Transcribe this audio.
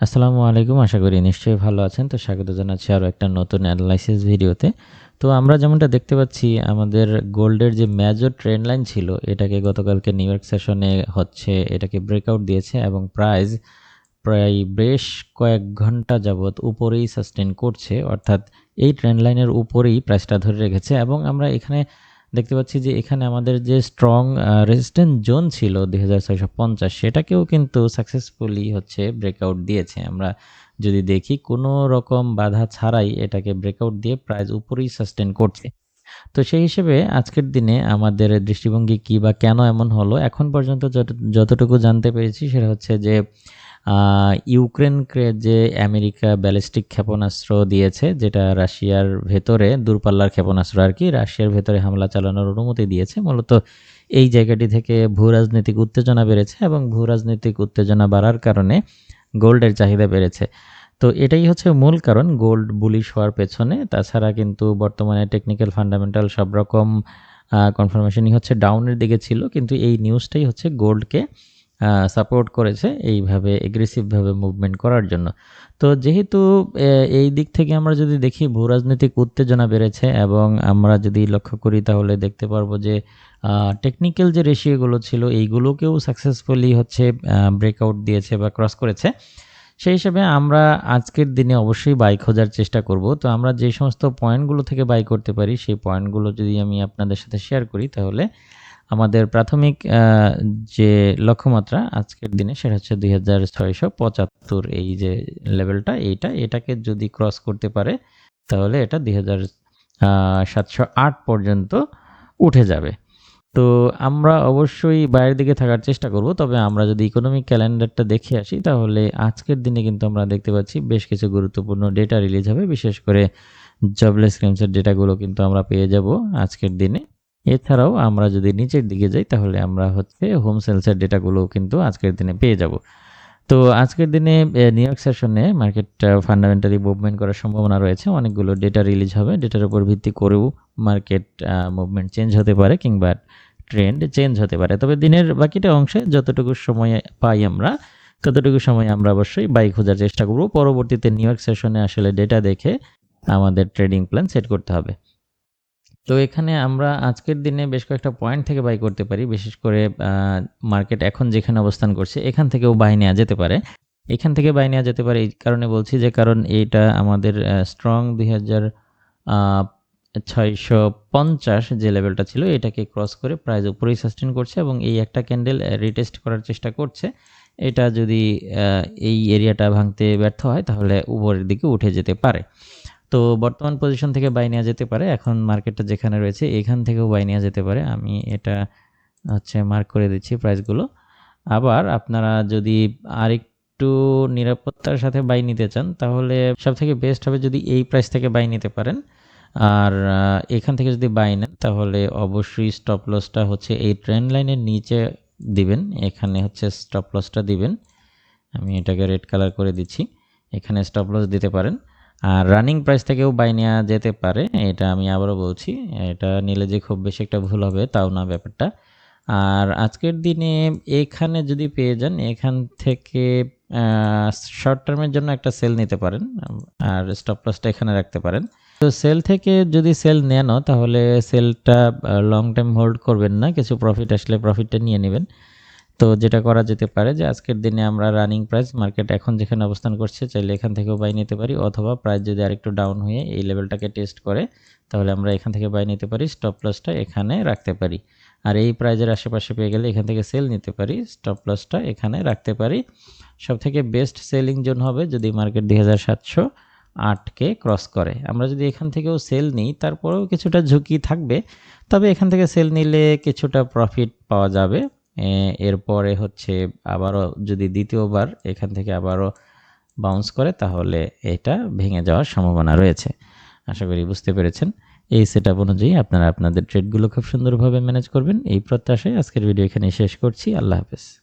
আসসালামু আলাইকুম, আশা করি নিশ্চয়ই ভালো আছেন। তো স্বাগত জানাচ্ছি আরও একটা নতুন অ্যানালাইসিস ভিডিওতে তো আমরা যেমনটা দেখতে পাচ্ছি, আমাদের গোল্ডের যে মেজর ট্রেন্ড লাইন ছিল, এটাকে গতকালকে নিউ ইয়র্ক সেশনে হচ্ছে, এটাকে ব্রেকআউট দিয়েছে এবং প্রাইস প্রায় বেশ কয়েক ঘণ্টা যাবৎ উপরেই সাস্টেন করছে। অর্থাৎ এই ট্রেন্ড লাইনের উপরেই প্রাইসটা ধরে রেখেছে এবং আমরা এখানে দেখতে পাচ্ছি যে এখানে আমাদের যে স্ট্রং রেজিস্ট্যান্ট জোন ছিল দুই হাজার ছয়শো পঞ্চাশ, সেটাকেও কিন্তু সাকসেসফুলি হচ্ছে ব্রেকআউট দিয়েছে। আমরা যদি দেখি, কোনো রকম বাধা ছাড়াই এটাকে ব্রেকআউট দিয়ে প্রাইস উপরেই সাস্টেন করছে। তো সেই হিসেবে আজকের দিনে আমাদের দৃষ্টিভঙ্গি কী বা কেন এমন হলো, এখন পর্যন্ত যতটুকু জানতে পেরেছি সেটা হচ্ছে যে ইউক্রেনকে যে আমেরিকা ব্যালিস্টিক ক্ষেপণাস্ত্র দিয়েছে, যেটা রাশিয়ার ভেতরে, দূরপাল্লার ক্ষেপণাস্ত্র আর কি, রাশিয়ার ভেতরে হামলা চালানোর অনুমতি দিয়েছে, মূলত এই জায়গাটি থেকে ভূ রাজনৈতিক উত্তেজনা বেড়েছে এবং ভূ রাজনৈতিক উত্তেজনা বাড়ার কারণে গোল্ডের চাহিদা বেড়েছে। তো এটাই হচ্ছে মূল কারণ, গোল্ড বুলিশ হওয়ার পেছনে। তাছাড়া কিন্তু বর্তমানে টেকনিক্যাল ফান্ডামেন্টাল সব রকম কনফার্মেশনই হচ্ছে ডাউনের দিকে ছিল, কিন্তু এই নিউজটাই হচ্ছে গোল্ডকে সাপোর্ট করেছে এইভাবে এগ্রেসিভভাবে মুভমেন্ট করার জন্য। তো যেহেতু এই দিক থেকে আমরা যদি দেখি, ভূ রাজনৈতিক উত্তেজনা বেড়েছে এবং আমরা যদি লক্ষ্য করি, তাহলে দেখতে পারব যে টেকনিক্যাল যে রেশিওগুলো ছিল, এইগুলোকেও সাকসেসফুলি হচ্ছে ব্রেকআউট দিয়েছে বা ক্রস করেছে। সেই হিসাবে আমরা আজকের দিনে অবশ্যই বাই খোঁজার চেষ্টা করব। তো আমরা যে সমস্ত পয়েন্টগুলো থেকে বাই করতে পারি, সেই পয়েন্টগুলো যদি আমি আপনাদের সাথে শেয়ার করি, তাহলে আমাদের প্রাথমিক যে লক্ষ্যমাত্রা আজকের দিনে সেটা হচ্ছে দুই হাজার ছয়শো পঁচাত্তর। এই যে লেভেলটা, এইটা, এটাকে যদি ক্রস করতে পারে, তাহলে এটা দুই হাজার সাতশো আট পর্যন্ত উঠে যাবে। তো আমরা অবশ্যই বাইরের দিকে থাকার চেষ্টা করব, তবে আমরা যদি ইকোনমিক ক্যালেন্ডারটা দেখে আসি, তাহলে আজকের দিনে কিন্তু আমরা দেখতে পাচ্ছি বেশ কিছু গুরুত্বপূর্ণ ডেটা রিলিজ হবে। বিশেষ করে জবলেস ক্লেমসের ডেটাগুলো কিন্তু আমরা পেয়ে যাব আজকের দিনে। এছাড়াও আমরা যদি নিচের দিকে যাই, তাহলে আমরা হচ্ছে হোম সেলসের ডেটাগুলো কিন্তু আজকের দিনে পেয়ে যাব। তো আজকের দিনে নিউ ইয়র্ক সেশনে মার্কেট ফান্ডামেন্টালি মুভমেন্ট করার সম্ভাবনা রয়েছে। অনেকগুলো ডেটা রিলিজ হবে। ডেটার উপর ভিত্তি করেও মার্কেট মুভমেন্ট চেঞ্জ হতে পারে কিংবা ট্রেন্ড চেঞ্জ হতে পারে। তবে দিনের বাকিটা অংশে যতটুকু সময় পাই আমরা, ততটুকু সময় আমরা অবশ্যই বাইক খোঁজার চেষ্টা করব। পরবর্তীতে নিউ ইয়র্ক সেশনে আসলে ডেটা দেখে আমাদের ট্রেডিং প্ল্যান সেট করতে হবে। তো এখানে আমরা আজকের দিনে বেশ কয়েকটা পয়েন্ট থেকে বাই করতে পারি। বিশেষ করে মার্কেট এখন যেখানে অবস্থান করছে, এখান থেকেও বাই নেওয়া যেতে পারে। এখান থেকে বাই নেওয়া যেতে পারে এই কারণে বলছি যে, কারণ এইটা আমাদের স্ট্রং দুই হাজার ছয়শো পঞ্চাশ যে লেভেলটা ছিল, এটাকে ক্রস করে প্রাইস উপরেই সাস্টেন করছে এবং এই একটা ক্যান্ডেল রিটেস্ট করার চেষ্টা করছে। এটা যদি এই এরিয়াটা ভাঙতে ব্যর্থ হয়, তাহলে উপরের দিকে উঠে যেতে পারে। তো বর্তমান পজিশন থেকে বাই নেওয়া যেতে পারে। এখন মার্কেটটা যেখানে রয়েছে, এখান থেকেও বাই নেওয়া যেতে পারে। আমি এটা হচ্ছে মার্ক করে দিচ্ছি প্রাইসগুলো আবার আপনারা যদি আরেকটু নিরাপত্তার সাথে বাই নিতে চান, তাহলে সব থেকে বেস্ট হবে যদি এই প্রাইস থেকে বাই নিতে পারেন। আর এখান থেকে যদি বাই নেন, তাহলে অবশ্যই স্টপ লসটা হচ্ছে এই ট্রেন লাইনের নিচে দিবেন। এখানে হচ্ছে স্টপ লসটা দিবেন। আমি এটাকে রেড কালার করে দিচ্ছি। এখানে স্টপ লস দিতে পারেন। আর রানিং প্রাইস থেকেও বাই নেওয়া যেতে পারে, এটা আমি আবারও বলছি, এটা নিলে যে খুব বেশি একটা ভুল হবে, তাও না ব্যাপারটা। আর আজকের দিনে এখানে যদি পেয়ে যান, এখান থেকে শর্ট টার্মের জন্য একটা সেল নিতে পারেন, আর স্টপ লসটা এখানে রাখতে পারেন। তো সেল থেকে যদি সেল নেন তাহলে সেলটা লং টাইম হোল্ড করবেন না, কিছু প্রফিট আসলে প্রফিটটা নিয়ে নেবেন। তো যেটা করা যেতে পারে যে আজকের দিনে আমরা রানিং প্রাইস মার্কেট এখন যেখানে অবস্থান করছে, চাইলে এখান থেকেও বাই নিতে পারি অথবা প্রাইস যদি আরেকটু ডাউন হয়ে এই লেভেলটাকে টেস্ট করে, তাহলে আমরা এখান থেকে বাই নিতে পারি স্টপ লসটা এখানে রাখতে পারি। আর এই প্রাইজের আশেপাশে পেয়ে গেলে এখান থেকে সেল নিতে পারি স্টপ লসটা এখানে রাখতে পারি। সব থেকে বেস্ট সেলিং জোন হবে যদি মার্কেট দুই হাজার সাতশো আটকে ক্রস করে। আমরা যদি এখান থেকেও সেল নিই, তারপরেও কিছুটা ঝুঁকি থাকবে, তবে এখান থেকে সেল নিলে কিছুটা প্রফিট পাওয়া যাবে। এরপরে হচ্ছে আবারও যদি দ্বিতীয়বার এখান থেকে আবারও বাউন্স করে, তাহলে এটা ভেঙে যাওয়ার সম্ভাবনা রয়েছে। আশা করি বুঝতে পেরেছেন। এই সেট আপ অনুযায়ী আপনারা আপনাদের ট্রেডগুলো খুব সুন্দরভাবে ম্যানেজ করবেন। এই প্রত্যাশায় আজকের ভিডিও এখানে শেষ করছি। আল্লাহ হাফেজ।